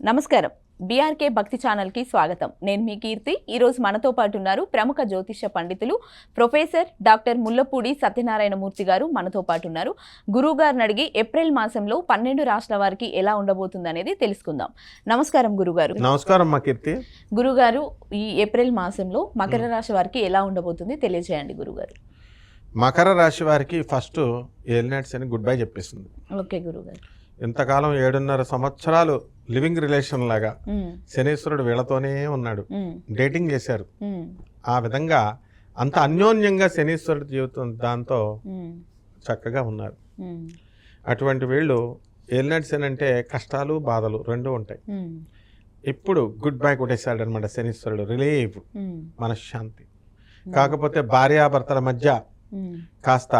నమస్కారం. బీఆర్కే భక్తి ఛానల్కి స్వాగతం. నేను మీ కీర్తి. ఈరోజు మనతో పాటు ఉన్నారు ప్రముఖ జ్యోతిష పండితులు ప్రొఫెసర్ డాక్టర్ ముల్లపూడి సత్యనారాయణమూర్తి గారు మనతో పాటు ఉన్నారు. గురువు గారిని అడిగి ఏప్రిల్ మాసంలో పన్నెండు రాష్ట్రాల వారికి ఎలా ఉండబోతుంది అనేది తెలుసుకుందాం. నమస్కారం గురుగారు. నమస్కారం మా కీర్తి. గురుగారు ఈ ఏప్రిల్ మాసంలో మకర రాశి వారికి ఎలా ఉండబోతుంది తెలియజేయండి గురుగారు. మకర రాశి వారికి ఫస్ట్ ఏలినాట్స్ అని గుడ్ బై చెప్పేసింది. ఓకే గురుగారు. ఇంతకాలం ఏడున్నర సంవత్సరాలు లివింగ్ రిలేషన్ లాగా శనీశ్వరుడు వీళ్ళతోనే ఉన్నాడు. డేటింగ్ చేశారు. ఆ విధంగా అంత అన్యోన్యంగా శనీశ్వరుడు జీవితం దాంతో చక్కగా ఉన్నారు. అటువంటి వీళ్ళు ఏలినాట్స్ అంటే కష్టాలు బాధలు రెండు ఉంటాయి. ఇప్పుడు గుడ్ బై కొట్టేశాడు అనమాట శనీశ్వరుడు. రిలీఫ్ ఉమ్, మనశ్శాంతి. కాకపోతే భార్యాభర్తల మధ్య కాస్త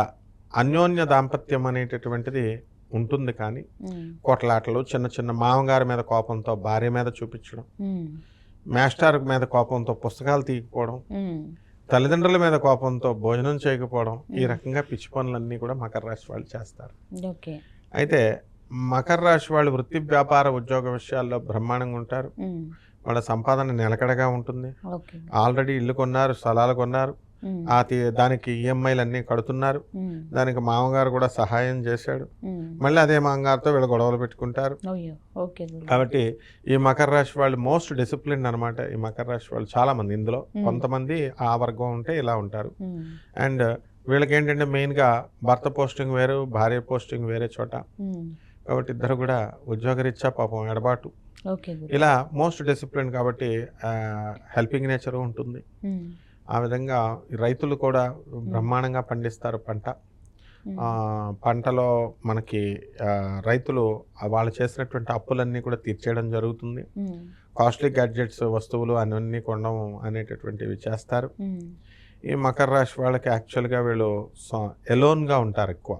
అన్యోన్య దాంపత్యం అనేటటువంటిది ఉంటుంది కానీ కొట్లాటలు చిన్న చిన్న మామగారి మీద కోపంతో భార్య మీద చూపించడం మాస్టర్ మీద కోపంతో పుస్తకాలు తీయకపోవడం. తల్లిదండ్రుల మీద కోపంతో భోజనం చేయకపోవడం ఈ. రకంగా పిచ్చి పనులన్నీ కూడా మకర రాశి వాళ్ళు చేస్తారు. అయితే మకర రాశి వాళ్ళు వృత్తి వ్యాపార ఉద్యోగ విషయాల్లో బ్రహ్మాండంగా ఉంటారు. వాళ్ళ సంపాదన నిలకడగా ఉంటుంది. ఆల్రెడీ ఇల్లు కొన్నారు స్థలాలు కొన్నారు. ఆ దానికి ఈఎంఐలు అన్నీ కడుతున్నారు దానికి మామగారు కూడా సహాయం చేశాడు. మళ్ళీ అదే మామగారితో వీళ్ళు గొడవలు పెట్టుకుంటారు. కాబట్టి ఈ మకర రాశి వాళ్ళు మోస్ట్ డిసిప్లిన్ అనమాట ఈ మకర రాశి వాళ్ళు చాలా మంది ఇందులో. కొంతమంది ఆ వర్గం ఉంటే ఇలా ఉంటారు. అండ్ వీళ్ళకి ఏంటంటే మెయిన్గా భర్త పోస్టింగ్ వేరు భార్య పోస్టింగ్ వేరే చోట. కాబట్టి ఇద్దరు కూడా ఉద్యోగరీత్యా పాపం ఎడబాటు. ఇలా మోస్ట్ డిసిప్లిన్ కాబట్టి హెల్పింగ్ నేచర్ ఉంటుంది. ఆ విధంగా రైతులు కూడా బ్రహ్మాండంగా పండిస్తారు పంట. పంటలో మనకి రైతులు వాళ్ళు చేసినటువంటి అప్పులన్నీ కూడా తీర్చేయడం జరుగుతుంది. కాస్ట్లీ గ్యాడ్జెట్స్ వస్తువులు అన్నీ కొనడం అనేటటువంటివి చేస్తారు. ఈ మకర రాశి వాళ్ళకి యాక్చువల్గా వీళ్ళు ఎలోన్గా ఉంటారు ఎక్కువ.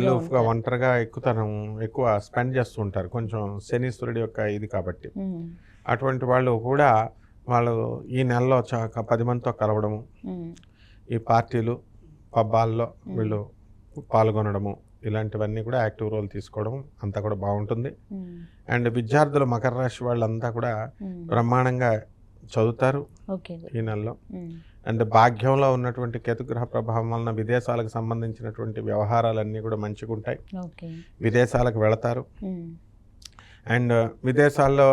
ఎలోఫ్గా. ఒంటరిగా ఎక్కుతనం ఎక్కువ స్పెండ్ చేస్తూ ఉంటారు. కొంచెం శనీశ్వరుడి యొక్క ఇది కాబట్టి. అటువంటి వాళ్ళు కూడా వాళ్ళు ఈ నెలలో చా పది మందితో కలవడము. ఈ పార్టీలు పబ్బాల్లో వీళ్ళు పాల్గొనడము ఇలాంటివన్నీ కూడా యాక్టివ్ రోల్ తీసుకోవడం అంతా కూడా బాగుంటుంది. అండ్ విద్యార్థులు మకర రాశి వాళ్ళంతా కూడా బ్రహ్మాండంగా చదువుతారు ఈ నెలలో. అండ్ భాగ్యంలో ఉన్నటువంటి కేతుగ్రహ ప్రభావం వలన విదేశాలకు సంబంధించినటువంటి వ్యవహారాలన్నీ కూడా మంచిగా ఉంటాయి విదేశాలకు వెళతారు. అండ్ విదేశాల్లో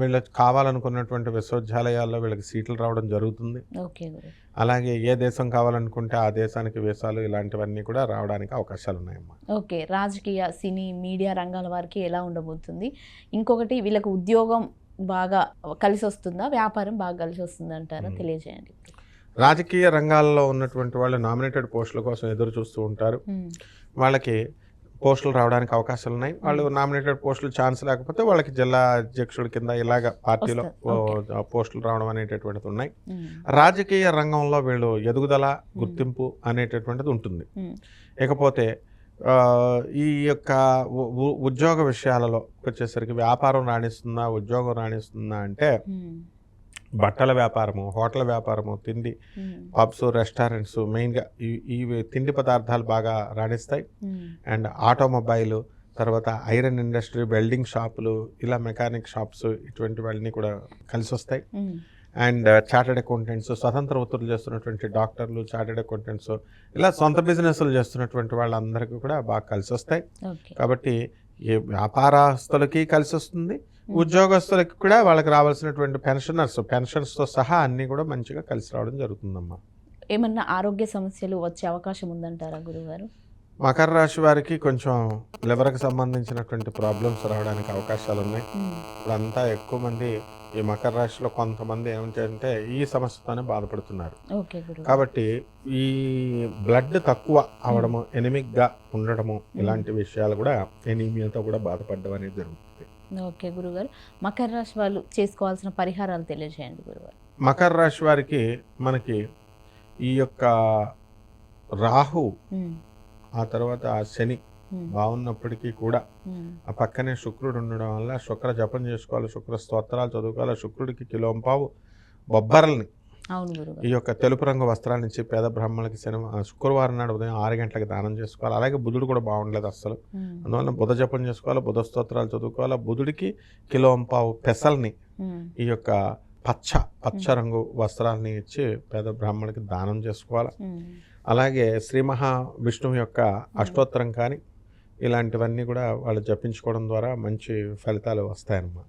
వీళ్ళకి కావాలనుకున్నటువంటి విశ్వవిద్యాలయాల్లో వీళ్ళకి సీట్లు రావడం జరుగుతుంది. అలాగే ఏ దేశం కావాలనుకుంటే ఆ దేశానికి వీసాలు ఇలాంటివన్నీ కూడా రావడానికి అవకాశాలు ఉన్నాయమ్మా. ఓకే రాజకీయ సినీ మీడియా రంగాల వారికి ఎలా ఉండబోతుంది? ఇంకొకటి వీళ్ళకి ఉద్యోగం బాగా కలిసి వస్తుందా? వ్యాపారం బాగా కలిసి వస్తుందా అంటారా. తెలియజేయండి రాజకీయ రంగాల్లో ఉన్నటువంటి వాళ్ళు నామినేటెడ్ పోస్టుల కోసం ఎదురు చూస్తూ ఉంటారు. వాళ్ళకి పోస్టులు రావడానికి అవకాశాలు ఉన్నాయి వాళ్ళు నామినేటెడ్ పోస్టులు ఛాన్స్ లేకపోతే వాళ్ళకి జిల్లా అధ్యక్షుడి కింద ఇలాగ పార్టీలో పోస్టులు రావడం అనేటటువంటిది ఉన్నాయి. రాజకీయ రంగంలో వీళ్ళు ఎదుగుదల గుర్తింపు అనేటటువంటిది ఉంటుంది. ఇకపోతే ఈ యొక్క ఉద్యోగ విషయాలలో వచ్చేసరికి వ్యాపారం రాణిస్తుందా ఉద్యోగం రాణిస్తుందా అంటే బట్టల వ్యాపారము హోటల్ వ్యాపారము తిండి పబ్స్ రెస్టారెంట్స్ మెయిన్గా ఈ తిండి పదార్థాలు బాగా రాణిస్తాయి. అండ్ ఆటోమొబైల్ తర్వాత ఐరన్ ఇండస్ట్రీ వెల్డింగ్ షాపులు ఇలా మెకానిక్ షాప్స్ ఇటువంటి వాళ్ళని కూడా కలిసి వస్తాయి అండ్ చార్టెడ్ అకౌంటెంట్స్ స్వతంత్ర వృత్తులు చేస్తున్నటువంటి డాక్టర్లు చార్టెడ్ అకౌంటెంట్స్ ఇలా సొంత బిజినెస్లు చేస్తున్నటువంటి వాళ్ళందరికీ కూడా బాగా కలిసి వస్తాయి కాబట్టి ఈ వ్యాపారస్తులకి కలిసి వస్తుంది ఉద్యోగస్తులకి కూడా వాళ్ళకి రావాల్సినటువంటి పెన్షనర్స్ పెన్షన్స్తో సహా అన్నీ కూడా మంచిగా కలిసి రావడం జరుగుతుందమ్మా. ఏమన్నా ఆరోగ్య సమస్యలు వచ్చే అవకాశం ఉందంటారా గురుగారు మకర రాశి వారికి కొంచెం లివర్కి సంబంధించినటువంటి ప్రాబ్లమ్స్ రావడానికి అవకాశాలు ఉన్నాయి. ఇప్పుడంతా ఎక్కువ మంది ఈ మకర రాశిలో కొంతమంది ఏమిటంటే ఈ సమస్యతోనే బాధపడుతున్నారు. కాబట్టి ఈ బ్లడ్ తక్కువ అవడము ఎనిమిక్గా ఉండడము ఇలాంటి విషయాలు కూడా ఎనీమియాతో కూడా బాధపడడం అనేది జరుగుతుంది. ఓకే గురుగారు. మకర రాశి వాళ్ళు చేసుకోవాల్సిన పరిహారాలు తెలియజేయండి గురుగారు. మకర రాశి వారికి మనకి ఈ యొక్క రాహు ఆ తర్వాత ఆ శని బాగున్నప్పటికీ కూడా ఆ పక్కనే శుక్రుడు ఉండడం వల్ల శుక్ర జపం చేసుకోవాలి శుక్ర స్తోత్రాలు చదువుకోవాలి శుక్రుడికి కిలోంపావు బొబ్బరల్ని ఈ యొక్క తెలుపు రంగు వస్త్రాన్ని ఇచ్చి పేద బ్రాహ్మణులకి శని శుక్రవారం నాడు ఉదయం ఆరు గంటలకు దానం చేసుకోవాలి. అలాగే బుధుడు కూడా బాగుండలేదు అస్సలు. అందువల్ల బుధ జపం చేసుకోవాలి బుధ స్తోత్రాలు చదువుకోవాలి. బుధుడికి కిలో పావు పెసల్ని ఈ యొక్క పచ్చ పచ్చ రంగు వస్త్రాలని ఇచ్చి పేద బ్రాహ్మణులకి దానం చేసుకోవాలి. అలాగే శ్రీ మహావిష్ణువు యొక్క అష్టోత్తరం కానీ ఇలాంటివన్నీ కూడా వాళ్ళు జపించుకోవడం ద్వారా మంచి ఫలితాలు వస్తాయన్నమాట.